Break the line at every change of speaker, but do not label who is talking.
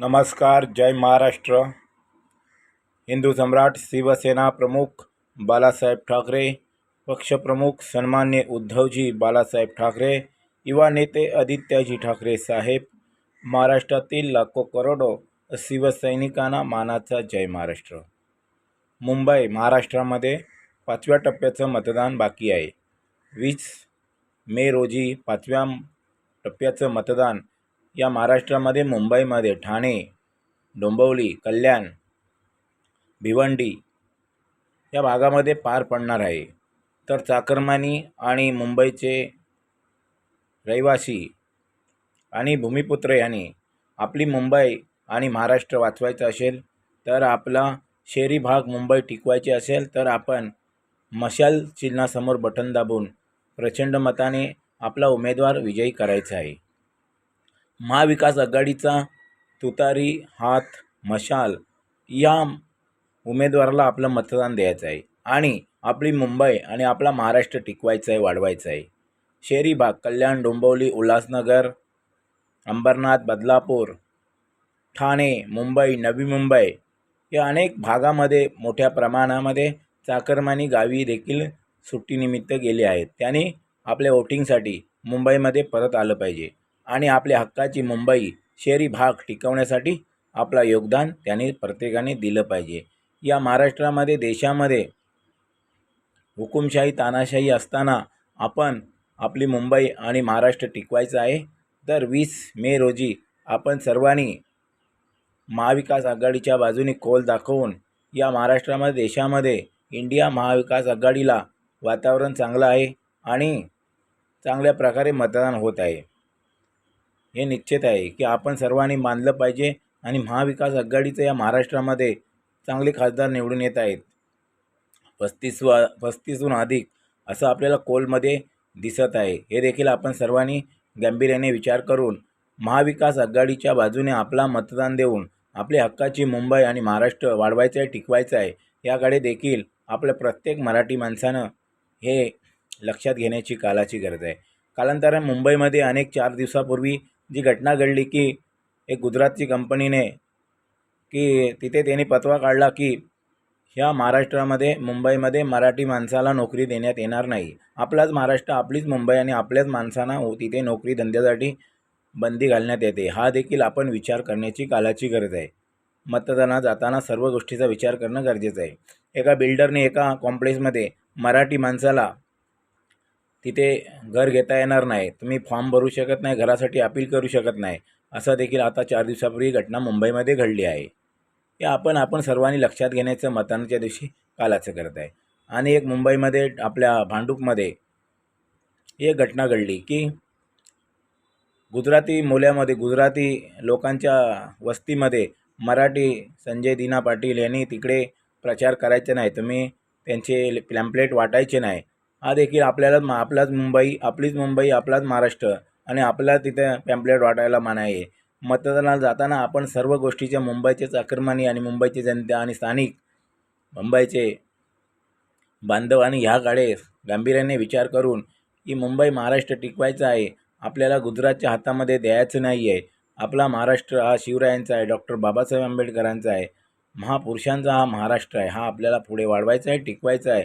नमस्कार जय महाराष्ट्र. हिंदू सम्राट शिवसेना प्रमुख बालासाहेब ठाकरे पक्षप्रमुख सन्मान्य उद्धवजी बालासाहेब ठाकरे युवा नेते आदित्यजी ठाकरे साहेब महाराष्ट्रातील लाखो करोडो शिवसैनिकांना मानाचा जय महाराष्ट्र. मुंबई महाराष्ट्रामध्ये पाचव्या टप्प्याचं मतदान बाकी आहे. वीस मे रोजी पाचव्या टप्प्याचं मतदान या महाराष्ट्रामध्ये मुंबईमध्ये ठाणे डोंबिवली कल्याण भिवंडी या भागामध्ये पार पडणार आहे. तर चाकरमानी आणि मुंबईचे रहिवासी आणि भूमिपुत्र यांनी आपली मुंबई आणि महाराष्ट्र वाचवायचं असेल तर आपला शहरी भाग मुंबई टिकवायची असेल तर आपण मशाल चिन्हासमोर बटन दाबून प्रचंड मताने आपला उमेदवार विजयी करायचा आहे. महाविकास आघाडीचा तुतारी हात मशाल या उमेदवाराला आपलं मतदान द्यायचं आहे. आणि आपली मुंबई आणि आपला महाराष्ट्र टिकवायचा आहे वाढवायचा आहे. शहरी भाग कल्याण डोंबिवली उल्हासनगर अंबरनाथ बदलापूर ठाणे मुंबई नवी मुंबई या अनेक भागामध्ये मोठ्या प्रमाणामध्ये चाकरमानी गावी देखील सुट्टीनिमित्त गेले आहेत. त्यांनी आपल्या वोटिंगसाठी मुंबईमध्ये परत आलं पाहिजे. आणि आपल्या हक्काची मुंबई शहरी भाग टिकवण्यासाठी आपला योगदान त्यांनी प्रत्येकाने दिलं पाहिजे. या महाराष्ट्रामध्ये देशामध्ये हुकुमशाही तानाशाही असताना आपण आपली मुंबई आणि महाराष्ट्र टिकवायचं आहे. तर वीस मे रोजी आपण सर्वांनी महाविकास आघाडीच्या बाजूने कोल दाखवून या महाराष्ट्रामध्ये देशामध्ये इंडिया महाविकास आघाडीला वातावरण चांगलं आहे आणि चांगल्या प्रकारे मतदान होत आहे. हे निश्चित आहे की आपण सर्वांनी मानलं पाहिजे आणि महाविकास आघाडीचं या महाराष्ट्रामध्ये चांगले खासदार निवडून येत आहेत. पस्तीस व पस्तीसहून अधिक असं आपल्याला कोलमध्ये दिसत आहे. हे देखील आपण सर्वांनी गांभीर्याने विचार करून महाविकास आघाडीच्या बाजूने आपला मतदान देऊन आपल्या हक्काची मुंबई आणि महाराष्ट्र वाढवायचं आहे टिकवायचं आहे याकडे देखील आपल्या प्रत्येक मराठी माणसानं हे लक्षात घेण्याची कालाची गरज आहे. कालांतराने मुंबईमध्ये अनेक चार दिवसापूर्वी जी घटना घडली की एक गुजरातची कंपनीने की तिथे त्यांनी पतवा काढला की ह्या महाराष्ट्रामध्ये मुंबईमध्ये मराठी माणसाला नोकरी देण्यात येणार नाही. आपलाच महाराष्ट्र आपलीच मुंबई आणि आपल्याच माणसांना तिथे नोकरी धंद्यासाठी बंदी घालण्यात येते. हा देखील आपण विचार करण्याची कालाची गरज आहे. मतदानात जाताना सर्व गोष्टीचा विचार करणं गरजेचं आहे. एका बिल्डरने एका कॉम्प्लेक्समध्ये मराठी माणसाला तिथे घर घेता येणार नाही. तुम्ही फॉर्म भरू शकत नाही घरासाठी अपील करू शकत नाही. असं देखील आता चार दिवसापूर्वी घटना मुंबईमध्ये घडली आहे. हे आपण आपण सर्वांनी लक्षात घेण्याचं मतांच्या दिवशी कालाचं करत आहे. आणि एक मुंबईमध्ये आपल्या भांडूपमध्ये एक घटना घडली की गुजराती मुल्यामध्ये गुजराती लोकांच्या वस्तीमध्ये मराठी संजय दिना पाटील यांनी तिकडे प्रचार करायचे नाही. तुम्ही त्यांचे प्लॅम्पलेट वाटायचे नाही. हा देखील आपल्याला आपलाच मुंबई आपलीच मुंबई आपलाच महाराष्ट्र आणि आपला तिथे पॅम्पलेट वाटायला मनाई आहे मतदानाला जाताना आपण सर्व गोष्टीच्या मुंबईचे चाकरमानी आणि मुंबईची जनता आणि स्थानिक मुंबईचे बांधव आणि ह्याकडे गांभीर्याने विचार करून की मुंबई महाराष्ट्र टिकवायचं आहे आपल्याला गुजरातच्या हातामध्ये द्यायचं नाही आहे आपला महाराष्ट्र हा शिवरायांचा आहे डॉक्टर बाबासाहेब आंबेडकरांचा आहे. महापुरुषांचा हा महाराष्ट्र आहे हा आपल्याला पुढे वाढवायचा आहे टिकवायचा आहे.